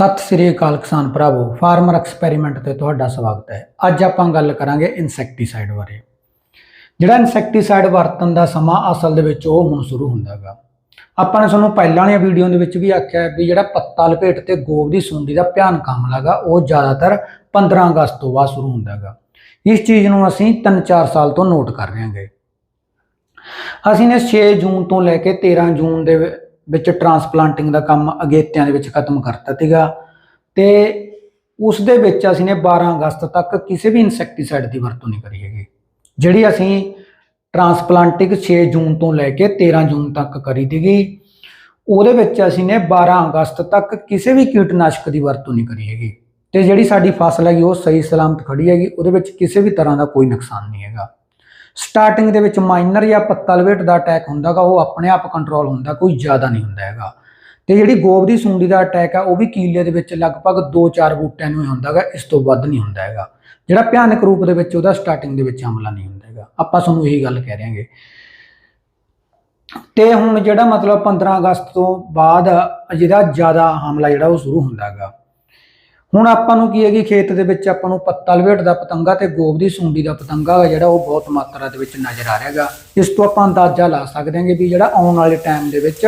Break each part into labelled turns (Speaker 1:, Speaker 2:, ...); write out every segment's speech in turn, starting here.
Speaker 1: ਸਤਿ ਸ੍ਰੀ ਅਕਾਲ ਕਿਸਾਨ ਭਰਾਵੋ, farmer experiment ਤੇ ਤੁਹਾਡਾ ਸਵਾਗਤ ਹੈ। ਅੱਜ ਆਪਾਂ ਗੱਲ ਕਰਾਂਗੇ ਇਨਸੈਕਟੀਸਾਈਡ ਬਾਰੇ। ਜਿਹੜਾ ਇਨਸੈਕਟੀਸਾਈਡ ਵਰਤਣ ਦਾ ਸਮਾਂ ਅਸਲ ਦੇ ਵਿੱਚ ਉਹ ਹੁਣ ਸ਼ੁਰੂ ਹੁੰਦਾ ਹੈਗਾ ਆਪਾਂ ਨੇ ਤੁਹਾਨੂੰ ਪਹਿਲਾਂ ਵਾਲੀਆਂ ਵੀਡੀਓ ਦੇ ਵਿੱਚ ਵੀ ਆਖਿਆ ਵੀ ਜਿਹੜਾ ਪੱਤਾ ਲਪੇਟ ਤੇ ਗੋਬ ਦੀ ਸੁੰਡੀ ਦਾ ਭਿਆਨਕ ਹਮਲਾ ਉਹ ਜ਼ਿਆਦਾਤਰ 15 ਅਗਸਤ ਤੋਂ ਬਾਅਦ ਸ਼ੁਰੂ ਹੁੰਦਾ ਹੈਗਾ ਇਸ ਚੀਜ਼ ਨੂੰ ਅਸੀਂ 3-4 ਸਾਲ ਤੋਂ ਨੋਟ ਕਰ ਰਹੇ ਹਾਂਗੇ। ਅਸੀਂ ਨੇ 6 ਜੂਨ ਤੋਂ ਲੈ ਕੇ 13 ਜੂਨ ਦੇ ਵਿੱਚ ਟਰਾਂਸਪਲਾਂਟਿੰਗ ਦਾ ਕੰਮ ਅਗੇਤਿਆਂ ਦੇ ਵਿੱਚ ਖਤਮ ਕਰਤਾ ਸੀਗਾ ਤੇ ਉਸ ਦੇ ਵਿੱਚ ਅਸੀਂ ਨੇ 12 ਅਗਸਤ ਤੱਕ ਕਿਸੇ ਵੀ ਇਨਸੈਕਟੀਸਾਈਡ ਦੀ ਵਰਤੋਂ ਨਹੀਂ ਕਰੀ ਹੈਗੀ। ਜਿਹੜੀ ਅਸੀਂ ਟਰਾਂਸਪਲਾਂਟਿੰਗ 6 ਜੂਨ ਤੋਂ ਲੈ ਕੇ 13 ਜੂਨ ਤੱਕ ਕਰੀ ਸੀਗੀ, ਉਹਦੇ ਵਿੱਚ ਅਸੀਂ ਨੇ 12 ਅਗਸਤ ਤੱਕ ਕਿਸੇ ਵੀ ਕੀਟਨਾਸ਼ਕ ਦੀ ਵਰਤੋਂ ਨਹੀਂ ਕਰੀ ਹੈਗੀ। ਤੇ ਜਿਹੜੀ ਸਾਡੀ ਫਸਲ ਹੈਗੀ, ਉਹ ਸਹੀ ਸਲਾਮਤ ਖੜੀ ਹੈਗੀ, ਉਹਦੇ ਵਿੱਚ ਕਿਸੇ ਵੀ ਤਰ੍ਹਾਂ ਦਾ ਕੋਈ ਨੁਕਸਾਨ ਨਹੀਂ ਹੈਗਾ। ਸਟਾਰਟਿੰਗ ਦੇ ਵਿੱਚ ਮਾਈਨਰ ਜਾਂ ਪੱਤਾ ਲਵੇਟ ਦਾ ਅਟੈਕ ਹੁੰਦਾਗਾ ਉਹ ਆਪਣੇ ਆਪ ਕੰਟਰੋਲ ਹੁੰਦਾ, ਕੋਈ ਜ਼ਿਆਦਾ ਨਹੀਂ ਹੁੰਦਾ ਹੈਗਾ। ਤੇ ਜਿਹੜੀ ਗੋਬ ਦੀ ਸੁੰਡੀ ਦਾ ਅਟੈਕ ਆ, ਉਹ ਵੀ ਕੀਲੇ ਦੇ ਵਿੱਚ ਲਗਭਗ 2-4 ਬੂਟਿਆਂ ਨੂੰ ਹੀ ਹੁੰਦਾਗਾ ਇਸ ਤੋਂ ਵੱਧ ਨਹੀਂ ਹੁੰਦਾ ਹੈਗਾ। ਜਿਹੜਾ ਭਿਆਨਕ ਰੂਪ ਦੇ ਵਿੱਚ ਉਹਦਾ ਸਟਾਰਟਿੰਗ ਦੇ ਵਿੱਚ ਹਮਲਾ ਨਹੀਂ ਹੁੰਦਾ ਹੈਗਾ। ਆਪਾਂ ਤੁਹਾਨੂੰ ਇਹੀ ਗੱਲ ਕਹਿ ਰਹੇ ਹਾਂਗੇ ਤੇ ਹੁਣ ਜਿਹੜਾ ਮਤਲਬ 15 ਅਗਸਤ ਤੋਂ ਬਾਅਦ ਜਿਹਦਾ ਜ਼ਿਆਦਾ ਹਮਲਾ ਜਿਹੜਾ ਉਹ ਸ਼ੁਰੂ ਹੁੰਦਾ ਹੈਗਾ। ਹੁਣ ਆਪਾਂ ਨੂੰ ਕੀ ਹੈਗੀ ਖੇਤ ਦੇ ਵਿੱਚ ਆਪਾਂ ਨੂੰ ਪੱਤਾ ਲਵੇਟ ਦਾ ਪਤੰਗਾ ਤੇ ਗੋਬ ਦੀ ਸੁੰਡੀ ਦਾ ਪਤੰਗਾ ਜਿਹੜਾ ਉਹ ਬਹੁਤ ਮਾਤਰਾ ਦੇ ਵਿੱਚ ਨਜ਼ਰ ਆ ਰਿਹਾਗਾ ਇਸ ਤੋਂ ਆਪਾਂ ਅੰਦਾਜ਼ਾ ਲਾ ਸਕਦੇ ਹਾਂਗੇ ਵੀ ਜਿਹੜਾ ਆਉਣ ਵਾਲੇ ਟਾਈਮ ਦੇ ਵਿੱਚ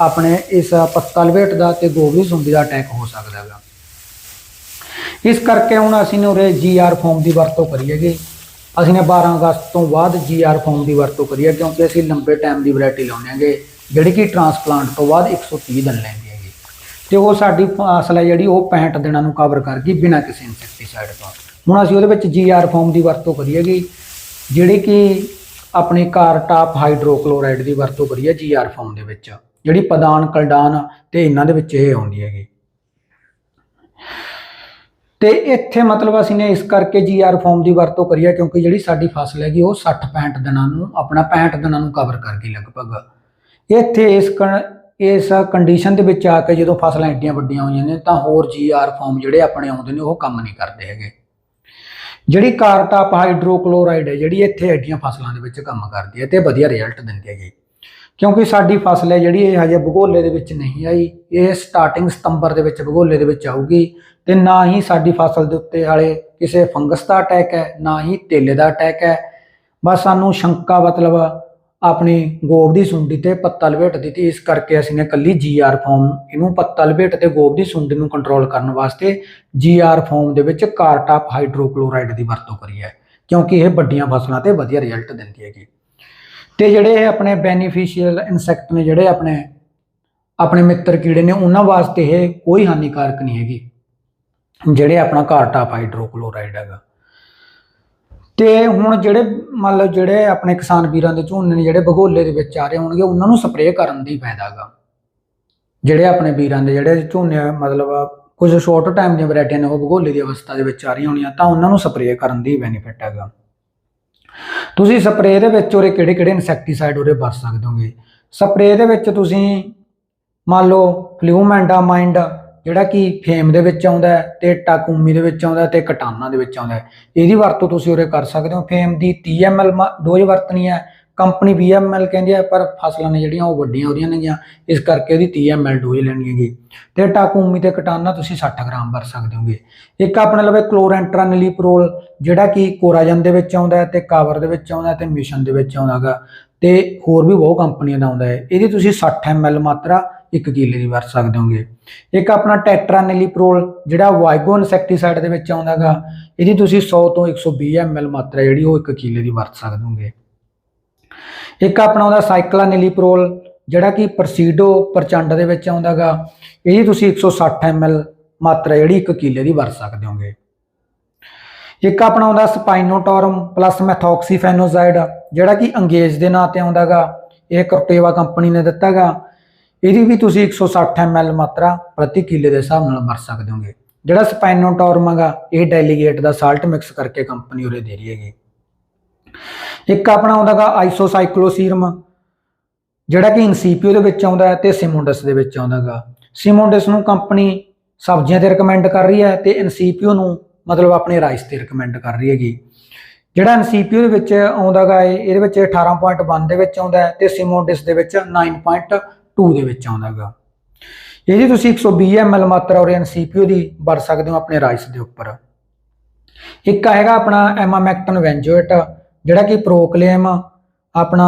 Speaker 1: ਆਪਣੇ ਇਸ ਪੱਤਾ ਲਵੇਟ ਦਾ ਤੇ ਗੋਬ ਦੀ ਸੁੰਡੀ ਦਾ ਅਟੈਕ ਹੋ ਸਕਦਾ ਹੈਗਾ। ਇਸ ਕਰਕੇ ਹੁਣ ਅਸੀਂ ਨੇ ਉਰੇ ਜੀਆਰ ਫਾਰਮ ਦੀ ਵਰਤੋਂ ਕਰੀ ਹੈਗੀ। ਅਸੀਂ ਨੇ 12 ਅਗਸਤ ਤੋਂ ਬਾਅਦ ਜੀਆਰ ਫਾਰਮ ਦੀ ਵਰਤੋਂ ਕਰੀ ਹੈ ਕਿਉਂਕਿ ਅਸੀਂ ਲੰਬੇ ਟਾਈਮ ਦੀ ਵੈਰਾਈਟੀ ਲਾਉਂਦੇ ਹਾਂਗੇ। ਜਿਹੜੀ ਕਿ ਟਰਾਂਸਪਲਾਂਟ ਤੋਂ ਬਾਅਦ 130 ਦਿਨ ਲੈਂਦੀ ਹੈਗੀ ਤੇ ਉਹ ਸਾਡੀ ਫਸਲ ਹੈ ਜਿਹੜੀ ਉਹ 65 ਦਿਨਾਂ ਨੂੰ ਕਵਰ ਕਰ ਗਈ ਬਿਨਾਂ ਕਿਸੇ ਇਨਸੈਕਟੀਸਾਈਡ ਤੋਂ। ਹੁਣ ਅਸੀਂ ਉਹਦੇ ਵਿੱਚ ਜੀਆਰ ਫਾਰਮ ਦੀ ਵਰਤੋਂ ਕਰੀ ਹੈਗੀ। ਜਿਹੜੀ ਕਿ ਆਪਣੀ ਕਾਰਟਾਪ ਹਾਈਡਰੋਕਲੋਰਾਈਡ ਦੀ ਵਰਤੋਂ ਕਰੀ ਹੈ ਜੀਆਰ ਫਾਰਮ ਦੇ ਵਿੱਚ। ਜਿਹੜੀ ਪਦਾਨ ਕਲਡਾਨ ਤੇ ਇਹਨਾਂ ਦੇ ਵਿੱਚ ਇਹ ਆਉਂਦੀ ਹੈਗੀ। ਤੇ ਇੱਥੇ ਮਤਲਬ ਅਸੀਂ ਨੇ ਇਸ ਕਰਕੇ ਜੀਆਰ ਫਾਰਮ ਦੀ ਵਰਤੋਂ ਕਰੀ ਹੈ ਕਿਉਂਕਿ ਜਿਹੜੀ ਸਾਡੀ ਫਸਲ ਹੈਗੀ ਉਹ 60 65 ਦਿਨਾਂ ਨੂੰ, ਆਪਣਾ 65 ਦਿਨਾਂ ਨੂੰ ਕਵਰ ਕਰ ਗਈ ਲਗਭਗ। ਇੱਥੇ ਇਸ ਕਣ- ਇਸ ਕੰਡੀਸ਼ਨ ਦੇ ਵਿੱਚ ਆ ਕੇ ਜਦੋਂ ਫਸਲਾਂ ਏਡੀਆਂ ਵੱਡੀਆਂ ਹੋਈਆਂ ਨੇ, ਤਾਂ ਹੋਰ ਜੀਆਰ ਫਾਰਮ ਜਿਹੜੇ ਆਪਣੇ ਆਉਂਦੇ ਨੇ, ਉਹ ਕੰਮ ਨਹੀਂ ਕਰਦੇ ਹੈਗੇ। ਜਿਹੜੀ ਕਾਰਟਾਪ ਹਾਈਡਰੋਕਲੋਰਾਈਡ ਹੈ, ਜਿਹੜੀ ਇੱਥੇ ਐਡੀਆਂ ਫਸਲਾਂ ਦੇ ਵਿੱਚ ਕੰਮ ਕਰਦੀ ਹੈ, ਤੇ ਵਧੀਆ ਰਿਜ਼ਲਟ ਦਿੰਦੀ ਜੀ ਕਿਉਂਕਿ ਸਾਡੀ ਫਸਲ ਹੈ ਜਿਹੜੀ, ਇਹ ਹਜੇ ਭੂਗੋਲੇ ਦੇ ਵਿੱਚ ਨਹੀਂ ਆਈ। ਇਹ ਸਟਾਰਟਿੰਗ ਸਤੰਬਰ ਦੇ ਵਿੱਚ ਭੂਗੋਲੇ ਦੇ ਵਿੱਚ ਆਊਗੀ, ਤੇ ਨਾ ਹੀ ਸਾਡੀ ਫਸਲ ਦੇ ਉੱਤੇ ਹਾਲੇ ਕਿਸੇ ਫੰਗਸ ਦਾ ਅਟੈਕ ਹੈ, ਨਾ ਹੀ ਤੇਲੇ ਦਾ ਅਟੈਕ ਹੈ। ਬਸ ਸਾਨੂੰ ਸ਼ੰਕਾ ਮਤਲਬ ਆਪਣੀ ਗੋਬ ਦੀ ਸੁੰਡੀ ਤੇ ਪੱਤਾ ਲਪੇਟ ਦਿੱਤੀ। ਇਸ ਕਰਕੇ ਅਸੀਂ ਨੇ ਕੱਲੀ ਜੀਆਰ ਫਾਰਮ ਇਹਨੂੰ ਪੱਤਾ ਲਪੇਟ ਤੇ ਗੋਬ ਦੀ ਸੁੰਡੀ ਨੂੰ ਕੰਟਰੋਲ ਕਰਨ ਵਾਸਤੇ ਜੀਆਰ ਫਾਰਮ ਦੇ ਵਿੱਚ ਕਾਰਟਾਪ ਹਾਈਡਰੋਕਲੋਰਾਈਡ ਦੀ ਵਰਤੋਂ ਕਰੀ ਹੈ, ਕਿਉਂਕਿ ਇਹ ਵੱਡੀਆਂ ਫਸਲਾਂ ਤੇ ਵਧੀਆ ਰਿਜ਼ਲਟ ਦਿੰਦੀ ਹੈਗੀ। ਤੇ ਜਿਹੜੇ ਇਹ ਆਪਣੇ ਬੈਨੀਫੀਸ਼ੀਅਲ ਇਨਸੈਕਟ ਨੇ, ਜਿਹੜੇ ਆਪਣੇ ਆਪਣੇ ਮਿੱਤਰ ਕੀੜੇ ਨੇ, ਉਹਨਾਂ ਵਾਸਤੇ ਇਹ ਕੋਈ ਹਾਨੀਕਾਰਕ ਨਹੀਂ ਹੈਗੀ, ਜਿਹੜੇ ਆਪਣਾ ਕਾਰਟਾਪ ਹਾਈਡਰੋਕਲੋਰਾਈਡ ਹੈਗਾ। ਤੇ ਹੁਣ ਜਿਹੜੇ, ਮੰਨ ਲਓ ਜਿਹੜੇ ਆਪਣੇ ਕਿਸਾਨ ਵੀਰਾਂ ਦੇ ਝੋਨੇ ਨੇ, ਜਿਹੜੇ ਭਗੋਲੇ ਦੇ ਵਿੱਚ ਆ ਰਹੇ ਹੋਣਗੇ, ਉਹਨਾਂ ਨੂੰ ਸਪਰੇਅ ਕਰਨ ਦੀ ਫਾਇਦਾ ਹੈਗਾ ਜਿਹੜੇ ਆਪਣੇ ਵੀਰਾਂ ਦੇ, ਜਿਹੜੇ ਝੋਨੇ, ਮਤਲਬ ਕੁਝ ਸ਼ਾਰਟ ਟਾਈਮ ਦੀਆਂ ਵੈਰਾਈਟੀਆਂ ਨੇ, ਉਹ ਭਗੋਲੇ ਦੀ ਅਵਸਥਾ ਦੇ ਵਿੱਚ ਆ ਰਹੀਆਂ ਹੋਣੀਆਂ, ਤਾਂ ਉਹਨਾਂ ਨੂੰ ਸਪਰੇਅ ਕਰਨ ਦੀ ਬੈਨੀਫਿਟ ਹੈਗਾ। ਤੁਸੀਂ ਸਪਰੇਅ ਦੇ ਵਿੱਚ ਉਹਰੇ ਕਿਹੜੇ ਕਿਹੜੇ ਇਨਸੈਕਟੀਸਾਈਡ ਉਹਰੇ ਵਰਤ ਸਕਦੇ ਹੋਗੇ? ਸਪਰੇਅ ਦੇ ਵਿੱਚ ਤੁਸੀਂ, ਮੰਨ ਲਓ ਫਲਿਊਮੈਂਡਾਮਾਈਂਡ ਜਿਹੜਾ ਕਿ ਫੇਮ ਦੇ ਵਿੱਚ ਆਉਂਦਾ ਹੈ ਤੇ ਟਾਕੂਮੀ ਦੇ ਵਿੱਚ ਆਉਂਦਾ ਹੈ ਤੇ ਕਟਾਨਾ ਦੇ ਵਿੱਚ ਆਉਂਦਾ ਹੈ। ਇਹਦੀ ਵਰਤੋਂ ਤੁਸੀਂ ਉਰੇ ਕਰ ਸਕਦੇ ਹੋ। ਫੇਮ ਦੀ 30 ml ਮ- ਡੋਜ਼ ਵਰਤਣੀ ਹੈ। ਕੰਪਨੀ 20 ml ਕਹਿੰਦੀ ਹੈ, ਪਰ ਫਸਲਾਂ ਨੇ ਜਿਹੜੀਆਂ ਉਹ ਵੱਡੀਆਂ ਉਹਦੀਆਂ ਨੇਗੀਆਂ। ਇਸ ਕਰਕੇ ਇਹਦੀ 30 ml ਡੋਜ਼ ਲੈਣੀ ਹੈਗੀ। ਤੇ ਟਾਕੂਮੀ ਤੇ ਕਟਾਨਾ ਤੁਸੀਂ 60 ਗ੍ਰਾਮ ਵਰ ਸਕਦੇ ਹੋਗੇ। ਇੱਕ ਆਪਣੇ ਲਵੇ ਕਲੋਰੈਂਟਰਾਨਿਲੀਪਰੋਲ, ਜਿਹੜਾ ਕਿ ਕੋਰਾਜਨ ਦੇ ਵਿੱਚ ਆਉਂਦਾ ਹੈ ਤੇ ਕਾਵਰ ਦੇ ਵਿੱਚ ਆਉਂਦਾ ਹੈ ਤੇ ਮਿਸ਼ਨ ਦੇ ਵਿੱਚ ਆਉਂਦਾ ਹੈਗਾ। ਤੇ ਹੋਰ ਵੀ ਬਹੁਤ ਕੰਪਨੀਆਂ ਦਾ ਆਉਂਦਾ ਹੈ। ਇਹਦੀ ਤੁਸੀਂ 60 ml ਮਾਤਰਾ ਇੱਕ ਕਿਲੇ ਦੀ ਵਰਤ ਸਕਦੇ ਹੋਗੇ। ਇੱਕ ਆਪਣਾ ਟੈਟਰਾਨਿਲੀਪਰੋਲ, ਜਿਹੜਾ ਵਾਈਗੋ ਇਨਸੈਕਟੀਸਾਈਡ ਦੇ ਵਿੱਚ ਆਉਂਦਾ ਹੈਗਾ ਇਹਦੀ ਤੁਸੀਂ 100 ਤੋਂ 120 ml ਮਾਤਰਾ ਜਿਹੜੀ ਉਹ ਇੱਕ ਕਿਲੇ ਦੀ ਵਰਤ ਸਕਦੇ ਹੋਗੇ। ਇੱਕ ਆਪਣਾ ਆਉਂਦਾ ਸਾਈਕਲਾਨਿਲੀਪਰੋਲ, ਜਿਹੜਾ ਕਿ ਪ੍ਰਸੀਡੋ ਪ੍ਰਚੰਡ ਦੇ ਵਿੱਚ ਆਉਂਦਾ ਹੈਗਾ ਇਹਦੀ ਤੁਸੀਂ 160 ml ਮਾਤਰਾ ਜਿਹੜੀ ਇੱਕ ਕਿਲੇ ਦੀ ਵਰਤ ਸਕਦੇ ਹੋਗੇ। ਇੱਕ ਆਪਣਾ ਆਉਂਦਾ ਸਪਾਈਨੋਟੋਰਮ ਪਲੱਸ ਮੈਥੋਕਸੀਫੈਨੋਜ਼ਾਈਡ, ਜਿਹੜਾ ਕਿ ਅੰਗੇਜ ਦੇ ਨਾਂ ਤੇ ਆਉਂਦਾ ਹੈਗਾ ਇਹ ਕਰਟੇਵਾ ਕੰਪਨੀ ਨੇ ਦਿੱਤਾ ਹੈਗਾ ਇਹਦੀ ਵੀ ਤੁਸੀਂ 160 ml ਮਾਤਰਾ ਪ੍ਰਤੀ ਕਿਲੇ ਦੇ ਹਿਸਾਬ ਨਾਲ ਮਰ ਸਕਦੇ ਹੋਗੇ। ਜਿਹੜਾ ਸਪਾਈਨੋਟੌਰਮ ਹੈਗਾ ਇਹ ਡੈਲੀਗੇਟ ਦਾ ਸਾਲਟ ਮਿਕਸ ਕਰਕੇ ਕੰਪਨੀ ਉਰੇ ਦੇ ਰਹੀ ਹੈਗੀ। ਇੱਕ ਆਪਣਾ ਆਉਂਦਾ ਆਉਂਦਾਗਾ ਆਈਸੋਸਾਈਕਲੋਸੀਰਮ, ਜਿਹੜਾ ਕਿ ਇਨਸੀਪੀਓ ਦੇ ਵਿੱਚ ਆਉਂਦਾ ਹੈ ਤੇ ਸਿਮੋਂਡਸ ਦੇ ਵਿੱਚ ਆਉਂਦਾ ਆਉਂਦਾਗਾ ਸਿਮੋਂਡਸ ਨੂੰ ਕੰਪਨੀ ਸਬਜ਼ੀਆਂ ਤੇ ਰეკਮੈਂਡ ਕਰ ਰਹੀ ਹੈ ਤੇ ਇਨਸੀਪੀਓ ਨੂੰ ਮਤਲਬ ਆਪਣੇ ਰਾਈਸ ਤੇ ਰეკਮੈਂਡ ਕਰ ਰਹੀ ਹੈਗੀ। ਜਿਹੜਾ ਇਨਸੀਪੀਓ ਦੇ ਵਿੱਚ ਆਉਂਦਾ ਆਉਂਦਾਗਾ ਇਹਦੇ ਵਿੱਚ 18.1 ਦੇ ਵਿੱਚ ਆਉਂਦਾ ਹੈ ਤੇ ਸਿਮੋਂਡਸ ਦੇ ਵਿੱਚ 9.2 ਦੇ ਵਿੱਚ ਆਉਂਦਾਗਾ। ਇਹ ਜੀ ਤੁਸੀਂ 120 ml ਮਾਤਰਾ ਔਰ ਸੀਪੀਓ ਦੀ ਵਰਤ ਸਕਦੇ ਹੋ ਆਪਣੇ ਰਾਈਸ ਦੇ ਉੱਪਰ। ਇੱਕ ਹੈਗਾ ਆਪਣਾ ਐਮਾਮੈਕਟਨ ਵੈਂਜੋਏਟ, ਜਿਹੜਾ ਕਿ ਪ੍ਰੋਕਲੇਮ ਆਪਣਾ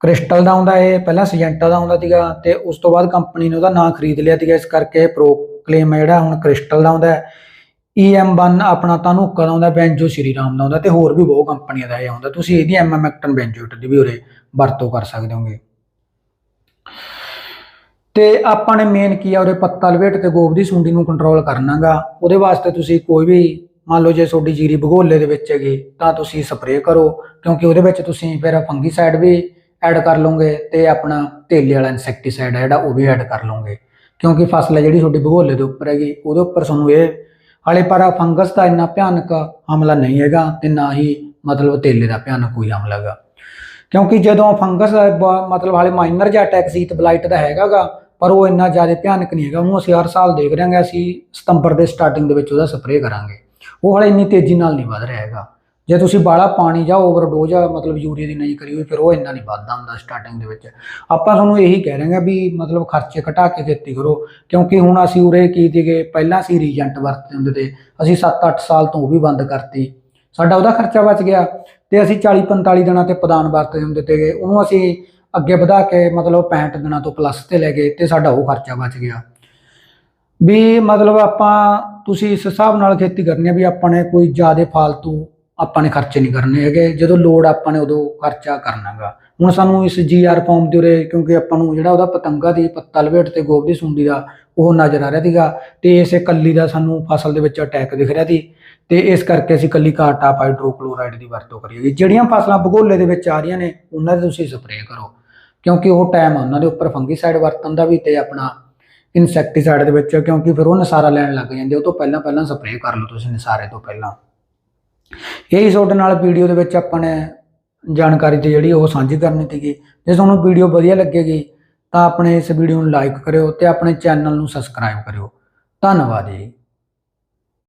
Speaker 1: ਕ੍ਰਿਸਟਲ ਦਾ ਆਉਂਦਾ ਇਹ ਪਹਿਲਾਂ ਸਿਜੈਂਟਾ ਦਾ ਆਉਂਦਾ ਸੀਗਾ ਤੇ ਉਸ ਤੋਂ ਬਾਅਦ ਕੰਪਨੀ ਨੇ ਉਹਦਾ ਨਾਂ ਖਰੀਦ ਲਿਆ ਸੀਗਾ, ਇਸ ਕਰਕੇ ਪ੍ਰੋਕਲੇਮ ਹੈ ਜਿਹੜਾ ਹੁਣ ਕ੍ਰਿਸਟਲ ਦਾ ਆਉਂਦਾ ਹੈ EM1 ਆਪਣਾ ਤਾਨੂਕਾ ਦਾ ਆਉਂਦਾ ਬੈਂਜੋ ਸ਼੍ਰੀਰਾਮ ਦਾ ਆਉਂਦਾ ਤੇ ਹੋਰ ਵੀ ਬਹੁਤ ਕੰਪਨੀਆਂ ਦਾ ਇਹ ਆਉਂਦਾ। ਤੁਸੀਂ ਇਹਦੀ ਐਮਾਮੈਕਟਨ ਬੈਂਜੋਏਟ ਦੀ ਵੀ ਉਰੇ ਵਰਤੋਂ ਕਰ ਸਕਦੇ ਹੋਗੇ। ਤੇ ਆਪਾਂ ਨੇ ਮੇਨ ਕੀ ਆ, ਉਹਦੇ ਪੱਤਾ ਲਵੇਟ ਤੇ ਗੋਬ ਦੀ ਸੁੰਡੀ ਨੂੰ ਕੰਟਰੋਲ ਕਰਨਾਗਾ। ਉਹਦੇ ਵਾਸਤੇ ਤੁਸੀਂ ਕੋਈ ਵੀ, ਮੰਨ ਲਓ ਜੇ ਤੁਹਾਡੀ ਜੀਰੀ ਭਗੋਲੇ ਦੇ ਵਿੱਚ ਹੈਗੀ, ਤਾਂ ਤੁਸੀਂ ਸਪਰੇਅ ਕਰੋ। ਕਿਉਂਕਿ ਉਹਦੇ ਵਿੱਚ ਤੁਸੀਂ ਫਿਰ ਫੰਗੀਸਾਈਡ ਵੀ ਐਡ ਕਰ ਲਓਗੇ ਤੇ ਆਪਣਾ ਤੇਲੇ ਵਾਲਾ ਇਨਸੈਕਟੀਸਾਈਡ ਹੈ ਜਿਹੜਾ, ਉਹ ਵੀ ਐਡ ਕਰ ਲਓਗੇ। ਕਿਉਂਕਿ ਫਸਲ ਹੈ ਜਿਹੜੀ ਤੁਹਾਡੀ ਭਗੋਲੇ ਦੇ ਉੱਪਰ ਹੈਗੀ, ਉਹਦੇ ਉੱਪਰ ਤੁਹਾਨੂੰ ਇਹ ਹਾਲੇ ਪਰ ਫੰਗਸ ਦਾ ਇੰਨਾ ਭਿਆਨਕ ਹਮਲਾ ਨਹੀਂ ਹੈਗਾ ਤੇ ਨਾ ਹੀ ਮਤਲਬ ਤੇਲੇ ਦਾ ਭਿਆਨਕ ਕੋਈ ਹਮਲਾ ਹੈਗਾ। ਕਿਉਂਕਿ ਜਦੋਂ ਫੰਗਸ ਮਤਲਬ ਹਾਲੇ ਮਾਈਨਰ ਜਿਹਾ ਅਟੈਕ ਸੀ ਤੇ ਬਲਾਈਟ ਦਾ ਹੈਗਾਗਾ, ਪਰ ਉਹ ਇੰਨਾ ਜ਼ਿਆਦਾ ਭਿਆਨਕ ਨਹੀਂ ਹੈਗਾ, ਉਹਨੂੰ ਅਸੀਂ ਹਰ ਸਾਲ ਦੇਖ ਰਹੇ ਹਾਂ ਅਸੀਂ ਸਤੰਬਰ ਦੇ ਸਟਾਰਟਿੰਗ ਦੇ ਵਿੱਚ ਉਹਦਾ ਸਪਰੇਅ ਕਰਾਂਗੇ। ਉਹ ਹਾਲੇ ਇੰਨੀ ਤੇਜ਼ੀ ਨਾਲ ਨਹੀਂ ਵੱਧ ਰਿਹਾ ਹੈਗਾ। ਜੇ ਤੁਸੀਂ ਬਾਲਾ ਪਾਣੀ ਜਾਂ ਓਵਰਡੋਜ਼ ਮਤਲਬ ਯੂਰੀਆ ਦੀ ਨਹੀਂ ਕਰੀ ਹੋਈ, ਫਿਰ ਉਹ ਇੰਨਾ ਨਹੀਂ ਵੱਧਦਾ ਹੁੰਦਾ ਸਟਾਰਟਿੰਗ ਦੇ ਵਿੱਚ। ਆਪਾਂ ਤੁਹਾਨੂੰ ਇਹੀ ਕਹਿ ਰਹੇ ਹਾਂ ਵੀ ਮਤਲਬ ਖਰਚੇ ਘਟਾ ਕੇ ਖੇਤੀ ਕਰੋ, ਕਿਉਂਕਿ ਹੁਣ ਅਸੀਂ ਉਰੇ ਕੀ ਸੀਗੇ, ਪਹਿਲਾਂ ਅਸੀਂ ਰੀਜੈਂਟ ਵਰਤਦੇ ਹੁੰਦੇ ਤੇ, ਅਸੀਂ 7-8 ਸਾਲ ਤੋਂ ਉਹ ਵੀ ਬੰਦ ਕਰਤੀ। ਸਾਡਾ ਉਹਦਾ ਖਰਚਾ ਬਚ ਗਿਆ। ਤੇ ਅਸੀਂ 40-45 ਦਿਨਾਂ ਤੇ ਪ੍ਰਦਾਨ ਵਰਤਦੇ ਹੁੰਦੇ ਤੇ ਉਹਨੂੰ ਅਸੀਂ ਅੱਗੇ ਵਧਾ ਕੇ ਮਤਲਬ 65 ਦਿਨਾਂ ਤੋਂ ਪਲੱਸ ਤੇ ਲੈ ਗਏ ਤੇ ਸਾਡਾ ਉਹ ਖਰਚਾ ਬਚ ਗਿਆ। ਵੀ ਮਤਲਬ ਆਪਾਂ ਤੁਸੀਂ ਇਸ ਹਿਸਾਬ ਨਾਲ ਖੇਤੀ ਕਰਨੀ ਹੈ ਵੀ ਆਪਾਂ ਨੇ ਕੋਈ ਜ਼ਿਆਦਾ ਫਾਲਤੂ ਆਪਾਂ ਨੇ ਖਰਚੇ ਨਹੀਂ ਕਰਨੇ ਹੈਗੇ, ਜਦੋਂ ਲੋੜ ਆਪਾਂ ਨੇ ਉਦੋਂ ਖਰਚਾ ਕਰਨਾਗਾ ਹੁਣ ਸਾਨੂੰ ਇਸ ਜੀਆਰ ਫਾਰਮ ਦੇ ਉਰੇ ਕਿਉਂਕਿ ਆਪਾਂ ਨੂੰ ਜਿਹੜਾ ਉਹਦਾ ਪਤੰਗਾ ਦੀ ਪੱਤਾ ਲਵੇਟ ਤੇ ਗੋਬ ਦੀ ਸੁੰਡੀ ਦਾ ਉਹ ਨਜ਼ਰ ਆ ਰਿਹਾ ਸੀਗਾ ਤੇ ਇਸੇ ਕੱਲੀ ਦਾ ਸਾਨੂੰ ਫਸਲ ਦੇ ਵਿੱਚ ਅਟੈਕ ਦਿਖ ਰਿਹਾ ਸੀ। ਤੇ ਇਸ ਕਰਕੇ ਅਸੀਂ ਕੱਲੀ ਕਾਰਟਾਪ ਹਾਈਡਰੋਕਲੋਰਾਈਡ ਦੀ ਵਰਤੋਂ ਕਰੀਏ। ਜਿਹੜੀਆਂ ਫਸਲਾਂ ਭਗੋਲੇ ਦੇ ਵਿੱਚ ਆ ਰਹੀਆਂ ਨੇ, ਉਹਨਾਂ ਦੇ ਤੁਸੀਂ ਸਪਰੇਅ ਕਰੋ, ਕਿਉਂਕਿ ਉਹ ਟਾਈਮ ਆ ਉਹਨਾਂ ਦੇ ਉੱਪਰ ਫੰਗੀਸਾਈਡ ਵਰਤਣ ਦਾ ਵੀ ਤੇ ਆਪਣਾ ਇਨਸੈਕਟੀਸਾਈਡ ਦੇ ਵਿੱਚ, ਕਿਉਂਕਿ ਫਿਰ ਉਹ ਨਸਾਰਾ ਲੈਣ ਲੱਗ ਜਾਂਦੇ ਉਹ ਤੋਂ ਪਹਿਲਾਂ ਪਹਿਲਾਂ ਸਪਰੇਅ ਕਰ ਲਓ ਤੁਸੀਂ ਨਸਾਰੇ ਤੋਂ ਪਹਿਲਾਂ। ਇਹੀ ਤੁਹਾਡੇ ਨਾਲ ਵੀਡੀਓ ਦੇ ਵਿੱਚ ਆਪਾਂ ਨੇ ਜਾਣਕਾਰੀ ਤੇ ਜਿਹੜੀ ਉਹ ਸਾਂਝੀ ਕਰਨੀ ਸੀਗੀ। ਜੇ ਤੁਹਾਨੂੰ ਵੀਡੀਓ ਵਧੀਆ ਲੱਗੇਗੀ, ਤਾਂ ਆਪਣੇ ਇਸ ਵੀਡੀਓ ਨੂੰ ਲਾਈਕ ਕਰਿਓ ਤੇ ਆਪਣੇ ਚੈਨਲ ਨੂੰ ਸਬਸਕ੍ਰਾਈਬ ਕਰਿਓ। ਧੰਨਵਾਦ ਜੀ।